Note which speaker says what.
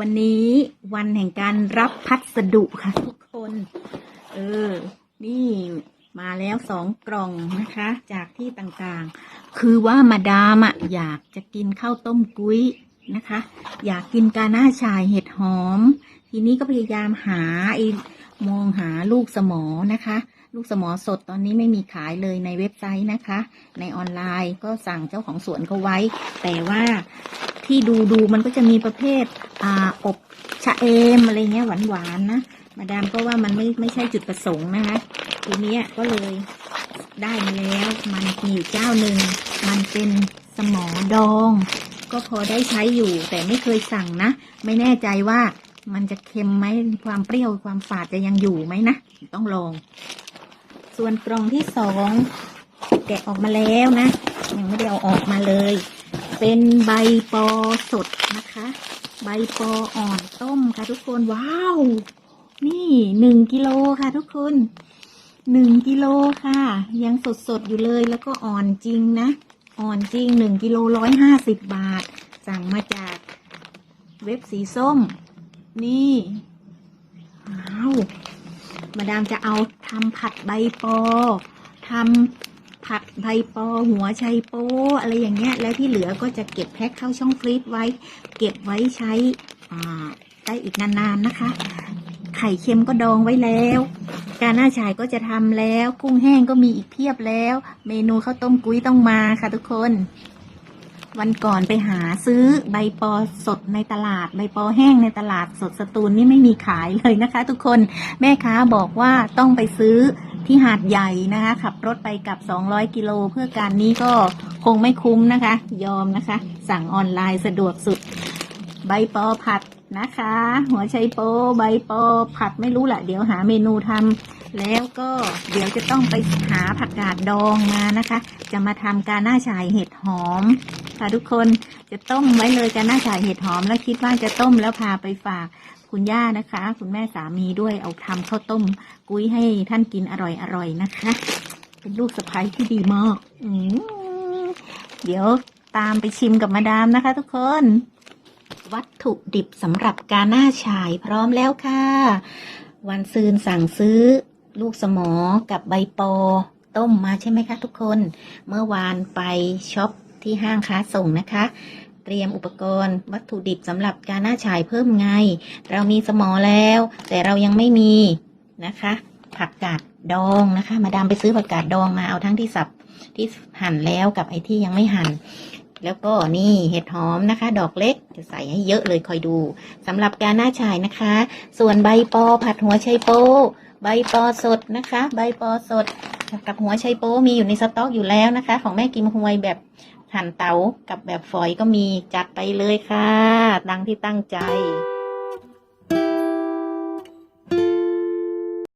Speaker 1: วันนี้วันแห่งการรับพัสดุค่ะ ทุกคน เออ นี่มาแล้วสองกล่องนะคะ จากที่ต่างๆ คือว่ามาดามอะอยากจะกินข้าวต้มกุ้ยนะคะ อยากกินกาหน้าชายเห็ดหอม ทีนี้ก็พยายามหาไอ้มองหาลูกสมอนะคะ ลูกสมอสดตอนนี้ไม่มีขายเลยในเว็บไซต์นะคะ ในออนไลน์ก็สั่งเจ้าของสวนเขาไว้ แต่ว่า ที่ดูดูมันก็จะมีประเภทอ่าอบชะเอมอะไรเงี้ยหวานๆนะ มาดามก็ว่ามันไม่ไม่ใช่จุดประสงค์นะคะทีนี้ก็เลยได้มาแล้วมันมีอยู่เจ้าหนึ่งมันเป็นสมอดอง ก็พอได้ใช้อยู่ แต่ไม่เคยสั่งนะ ไม่แน่ใจว่ามันจะเค็มไหมความเปรี้ยวความฝาดจะยังอยู่ไหมนะ ต้องลอง ส่วนกล่องที่สองแกะออกมาแล้วนะ ยังไม่ได้เอาออกมาเลย เป็นใบปอสดนะคะ ใบปออ่อนต้มค่ะทุกคนว้าว นี่หนึ่งกิโลค่ะทุกคนหนึ่งกิโลค่ะ ยังสดสดอยู่เลยแล้วก็อ่อนจริงนะ อ่อนจริงหนึ่งกิโลร้อยห้าสิบบาท สั่งมาจากเว็บสีส้ม นี่ว้าวมาดามจะเอาทำผัดใบปอทำ ผัดใบปอหัวไชัยโป้อะไรอย่างเงี้ย แล้วที่เหลือก็จะเก็บแพ็คเข้าช่องฟรีซไว้ เก็บไว้ใช้ได้อีกนานๆนะคะ ไข่เค็มก็ดองไว้แล้ว การหน้าฉายก็จะทำแล้ว กุ้งแห้งก็มีอีกเพียบแล้ว เมนูข้าวต้มกุ้ยต้องมาค่ะทุกคน วันก่อนไปหาซื้อใบปอสดในตลาด ใบปอแห้งในตลาดสดสตูลนี่ไม่มีขายเลยนะคะ ทุกคน แม่ค้าบอกว่าต้องไปซื้อ ที่หาดใหญ่นะคะ ขับรถไปกับ 200 กิโลเพื่อการนี้ก็คงไม่คุ้มนะคะ ยอมนะคะ สั่งออนไลน์สะดวกสุด ใบปอผัดนะคะ หัวไชโปใบปอผัดไม่รู้แหละเดี๋ยวหาเมนูทำแล้วก็เดี๋ยวจะต้องไปหาผักกาดดองมานะคะ จะมาทำการหน้าฉายเห็ดหอมค่ะทุกคนจะต้มไว้เลยกันหน้าฉายเห็ดหอมแล้วคิดว่าจะต้มแล้วพาไปฝาก คุณย่านะคะ คุณแม่สามีด้วยเอาทำข้าวต้ม กุ้ยให้ท่านกินอร่อยๆนะคะ เป็นลูกสะใภ้ที่ดีมากอืเดี๋ยวตามไปชิมกับมาดามนะคะ ทุกคน วัตถุดิบสำหรับการหน้าฉายพร้อมแล้วค่ะ วันซืนสั่งซื้อ ลูกสมอกับใบปอ ต้มมาใช่ไหมคะ ทุกคน เมื่อวานไปช็อปที่ห้างค้าส่งนะคะ เตรียมอุปกรณ์ วัตถุดิบสำหรับการหน้าฉายเพิ่มไง เรามีสมอแล้ว แต่เรายังไม่มีนะคะ ผักกาดดองนะคะ มาดามไปซื้อผักกาดดองมาเอาทั้งที่สับที่หั่นแล้วกับไอ้ที่ยังไม่หั่นแล้วก็นี่เห็ดหอมนะคะ ดอกเล็กจะใส่ให้เยอะเลยคอยดูสำหรับการหน้าฉายนะคะ ส่วนใบปอผัดหัวไชโป้ใบปอสดนะคะ ใบปอสด กับหัวไชโป๊มีอยู่ในสต็อกอยู่แล้วนะคะ ของแม่กิมฮวยแบบ หั่นเตากับแบบฝอยก็มีจัดไปเลยค่ะ ดังที่ตั้งใจ